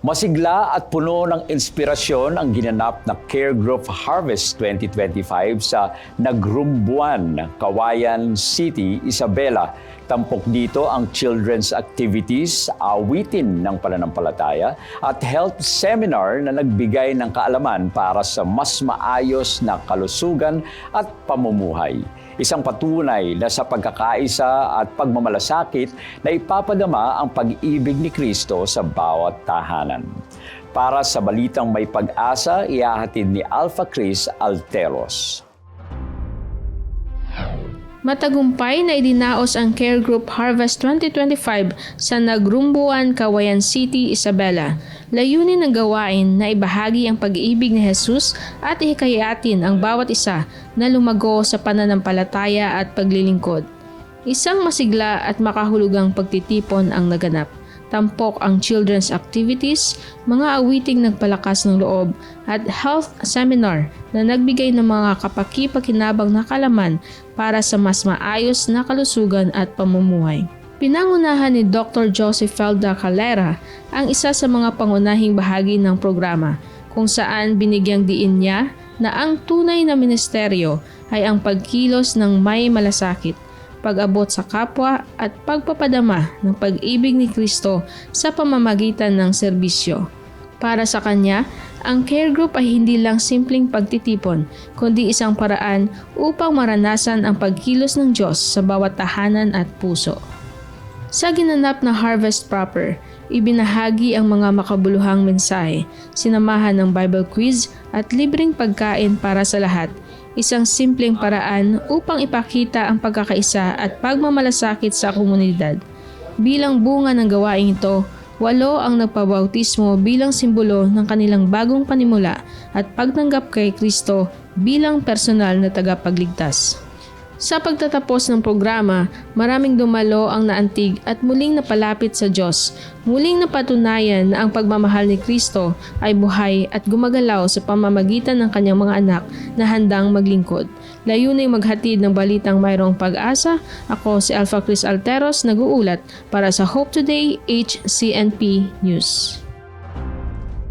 Masigla at puno ng inspirasyon ang ginanap na Care Group Harvest 2025 sa Nagrumbuan, Kawayan City, Isabela. Tampok dito ang children's activities, awitin ng pananampalataya at health seminar na nagbigay ng kaalaman para sa mas maayos na kalusugan at pamumuhay. Isang patunay na sa pagkakaisa at pagmamalasakit na ipapadama ang pag-ibig ni Kristo sa bawat tahanan. Para sa balitang may pag-asa, ihahatid ni Alpha Chris Alteros. Matagumpay na idinaos ang Care Group Harvest 2025 sa Nagrumbuan, Kawayan City, Isabela. Layunin ng gawain na ibahagi ang pag-ibig ni Jesus at ihikayatin ang bawat isa na lumago sa pananampalataya at paglilingkod. Isang masigla at makahulugang pagtitipon ang naganap. Tampok ang children's activities, mga awiting nagpalakas ng loob, at health seminar na nagbigay ng mga kapaki-pakinabang na kalaman para sa mas maayos na kalusugan at pamumuhay. Pinangunahan ni Dr. Joseph Felda Calera ang isa sa mga pangunahing bahagi ng programa kung saan binigyang diin niya na ang tunay na ministeryo ay ang pagkilos ng may malasakit pag-abot sa kapwa at pagpapadama ng pag-ibig ni Kristo sa pamamagitan ng serbisyo. Para sa Kanya, ang care group ay hindi lang simpleng pagtitipon, kundi isang paraan upang maranasan ang pagkilos ng Diyos sa bawat tahanan at puso. Sa ginanap na Harvest Proper, ibinahagi ang mga makabuluhang mensahe, sinamahan ng Bible quiz at libreng pagkain para sa lahat isang simpleng paraan upang ipakita ang pagkakaisa at pagmamalasakit sa komunidad. Bilang bunga ng gawaing ito, walo ang nagpabautismo bilang simbolo ng kanilang bagong panimula at pagtanggap kay Kristo bilang personal na tagapagligtas. Sa pagtatapos ng programa, maraming dumalo ang naantig at muling napalapit sa Diyos. Muling napatunayan na ang pagmamahal ni Kristo ay buhay at gumagalaw sa pamamagitan ng kanyang mga anak na handang maglingkod. Layunay maghatid ng balitang mayroong pag-asa. Ako si Alpha Chris Alteros, nag-uulat para sa Hope Today HCNP News.